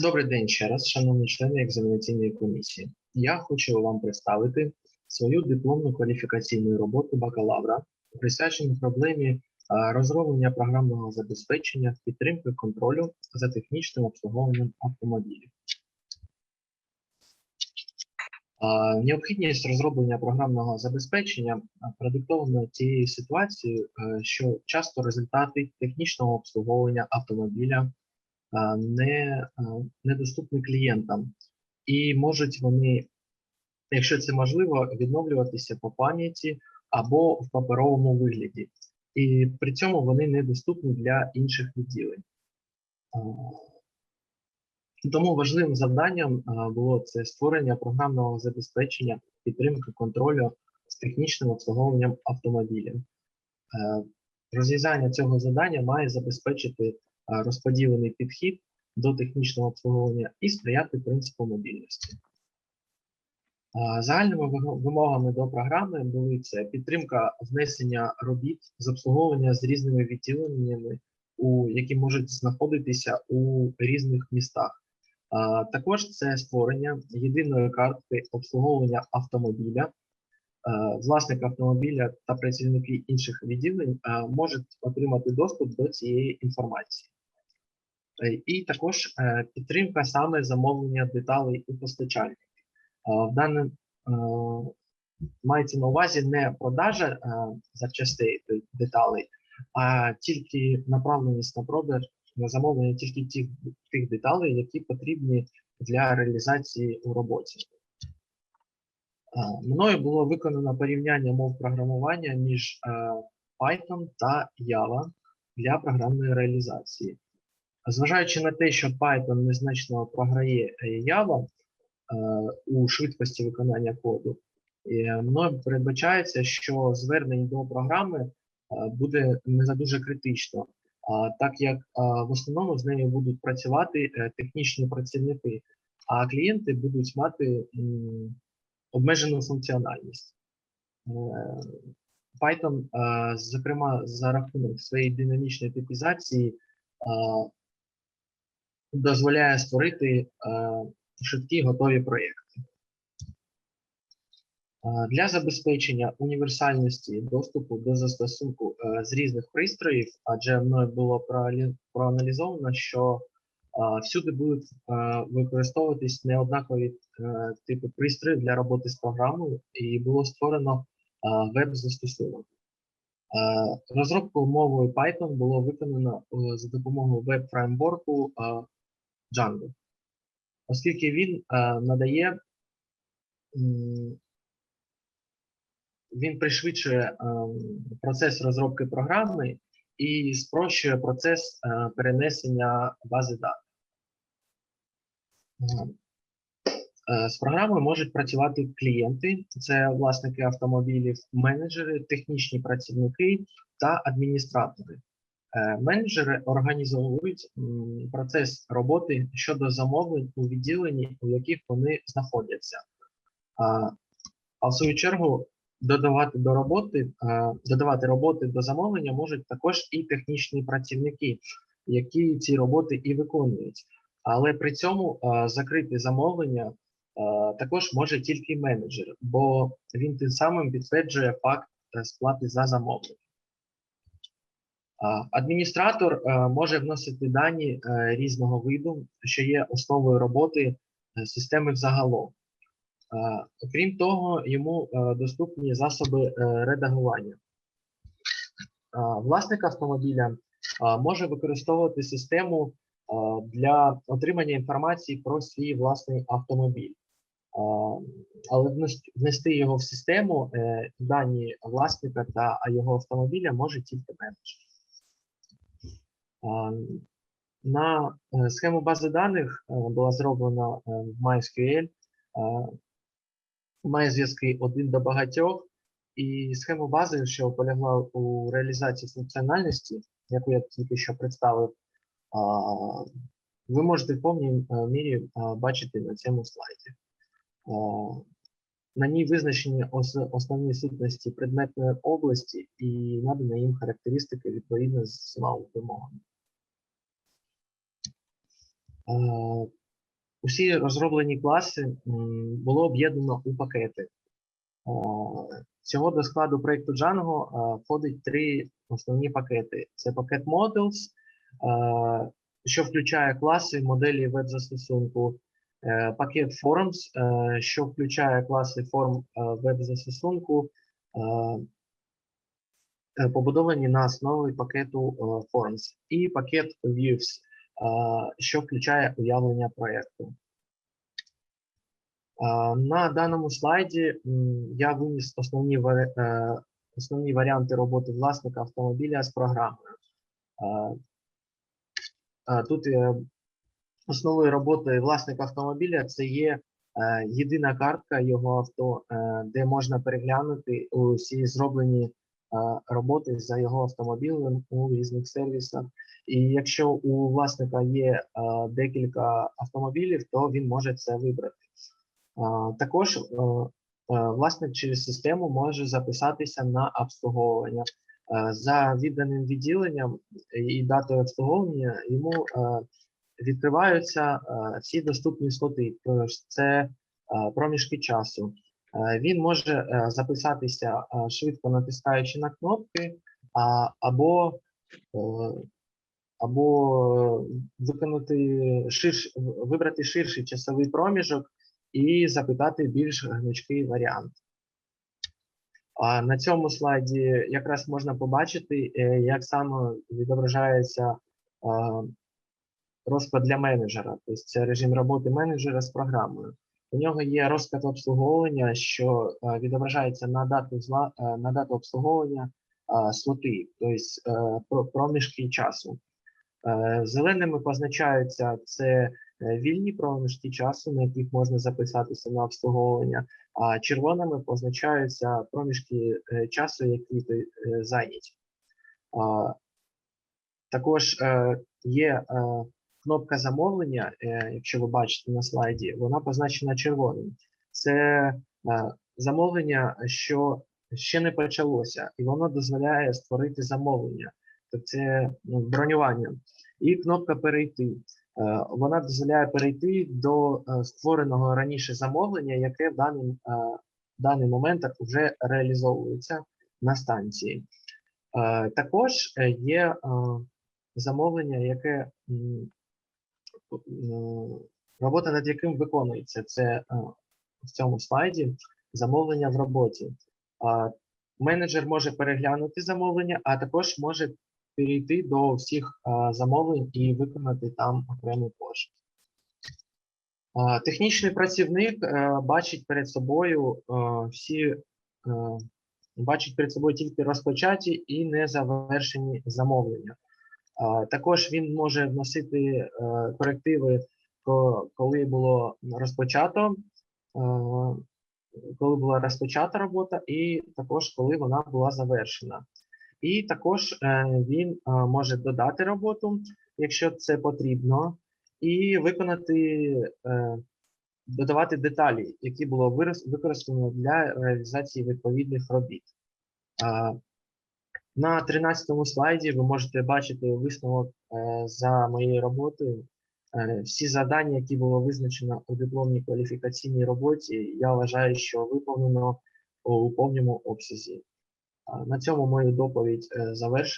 Добрий день ще раз, шановні члени екзаменаційної комісії. Я хочу вам представити свою дипломну кваліфікаційну роботу бакалавра, присвячену проблемі розроблення програмного забезпечення підтримки контролю за технічним обслуговуванням автомобілів. Необхідність розроблення програмного забезпечення продиктована тією ситуацією, що часто результати технічного обслуговування автомобіля не, недоступні клієнтам, і можуть вони, якщо це можливо, відновлюватися по пам'яті або в паперовому вигляді. І при цьому вони недоступні для інших відділень. Тому важливим завданням було це створення програмного забезпечення підтримки контролю з технічним обслуговуванням автомобілів. Е, Розв'язання цього завдання має забезпечити розподілений підхід до технічного обслуговування і сприяти принципу мобільності. Загальними вимогами до програми були це підтримка внесення робіт з обслуговування з різними відділеннями, у які можуть знаходитися у різних містах. Також це створення єдиної картки обслуговування автомобіля. Е, Власник автомобіля та працівники інших відділень е, можуть отримати доступ до цієї інформації. Е, І також підтримка саме замовлення деталей у постачальників. В даному мається на увазі не продажа запчастей деталей, а тільки направленість на продаж на замовлення тільки тих, тих деталей, які потрібні для реалізації у роботі. Е, Мною було виконано порівняння мов програмування між е, Python та Java для програмної реалізації. Зважаючи на те, що Python незначно програє е, Java у швидкості виконання коду, мною передбачається, що звернень до програми буде не за дуже критично, так як в основному з нею будуть працювати технічні працівники, а клієнти будуть мати обмежену функціональність. Е, Python, е, зокрема, за рахунок своєї динамічної типізації, е, дозволяє створити швидкі готові проєкти. Для забезпечення універсальності доступу до застосунку з різних пристроїв, адже мною було проаналізовано, що всюди будуть використовуватись неоднакові е, типи пристроїв для роботи з програмою, і було створено веб-застосунок. Розробку мовою Python було виконано е, за допомогою веб-фреймворку Django, оскільки він е, надає, він пришвидшує процес розробки програми і спрощує процес перенесення бази даних. Е, З програмою можуть працювати клієнти, це власники автомобілів, менеджери, технічні працівники та адміністратори. Е, Менеджери організовують процес роботи щодо замовлень у відділенні, у яких вони знаходяться. А, а в свою чергу додавати до роботи, е, додавати роботи до замовлення можуть також і технічні працівники, які ці роботи і виконують. Але при цьому е, закрити замовлення е, також може тільки менеджер, бо він тим самим підтверджує факт е, сплати за замовлення. Адміністратор може вносити дані різного виду, що є основою роботи системи взагалом. Окрім того, йому доступні засоби редагування. Власник автомобіля може використовувати систему для отримання інформації про свій власний автомобіль. Але внести його в систему е, дані власника та його автомобіля може тільки менеджер. На е, схему бази даних е, була зроблена в MySQL. Має зв'язки один до багатьох, і схему бази, що полягла у реалізації функціональності, яку я тільки що представив, ви можете в повній е, мірі бачити на цьому слайді. На ній визначені основні сутності предметної області і надані їм характеристики відповідно з всіма вимогами. Е, Усі розроблені класи було об'єднано у пакети. Е, Всього до складу проєкту Django е, входить три основні пакети: це пакет Models, е, що включає класи моделі веб-застосунку, е, пакет Forms, е, що включає класи форм е, веб-застосунку, е, е, побудовані на основі пакету е, Forms, і пакет Views, е, що включає уявлення проєкту. Е, На даному слайді я виніс основні, е, основні варіанти роботи власника автомобіля з програмою. Тут е, основою роботи власника автомобіля це є е, єдина картка його авто, е, де можна переглянути усі зроблені роботи за його автомобілем у різних сервісах. І якщо у власника є декілька автомобілів, то він може це вибрати. Також власник через систему може записатися на обслуговування. Е, За відданим відділенням і датою обслуговування йому е, відкриваються е, всі доступні слоти. Тож це проміжки часу. Він може записатися швидко натискаючи на кнопки, або або виконати ширш, вибрати ширший часовий проміжок і запитати більш гнучкий варіант. А на цьому слайді якраз можна побачити, е, як саме відображається розклад для менеджера. Тобто це режим роботи менеджера з програмою. У нього є розклад обслуговування, що е, відображається на дату е, на дату обслуговування слоти, тобто проміжки часу. Зеленими позначаються це вільні проміжки часу, на яких можна записатися на обслуговування, а червоними позначаються проміжки е, часу, які ти е, зайняті. Також е, є кнопка замовлення, якщо ви бачите на слайді, вона позначена червоним. Це замовлення, що ще не почалося, і воно дозволяє створити замовлення. Тобто це ну, бронювання. І кнопка перейти. Е, Вона дозволяє перейти до е, створеного раніше замовлення, яке в даний, е, в даний момент вже реалізовується на станції. Також є замовлення, яке робота над яким виконується. Це в цьому слайді замовлення в роботі. Менеджер може переглянути замовлення, а також може перейти до всіх замовлень і виконати там окремий пошук. Технічний працівник е, бачить перед собою е, всі е, бачить перед собою тільки розпочаті і незавершені замовлення. Також він може вносити корективи, коли було розпочато, коли була розпочата робота, і також коли вона була завершена. І також е, він е, може додати роботу, якщо це потрібно, і виконати, е, додавати деталі, які було використано для реалізації відповідних робіт. На 13 слайді ви можете бачити висновок за моєю роботою. Всі завдання, які було визначено у дипломній кваліфікаційній роботі, я вважаю, що виповнено у повному обсязі. На цьому мою доповідь е, завершено.